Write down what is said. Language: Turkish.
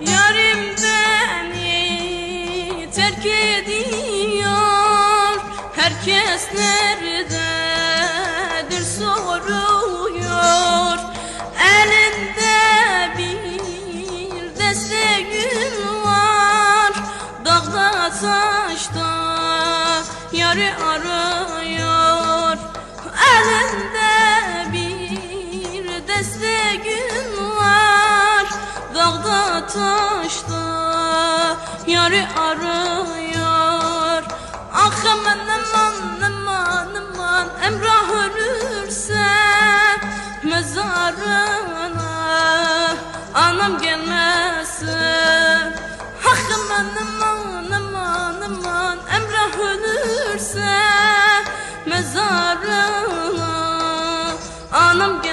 Yarim beni terk ediyor. Herkes nerededir soruyor. Elinde bir deste gül var. Dağda taşta yarı arıyor. Elinde bir deste gül kışta yarı arıyor. Ah aman aman aman aman Emrah ölürse mezarına Anam gelmesin Ah aman aman aman aman Emrah ölürse mezarına Anam gelmesin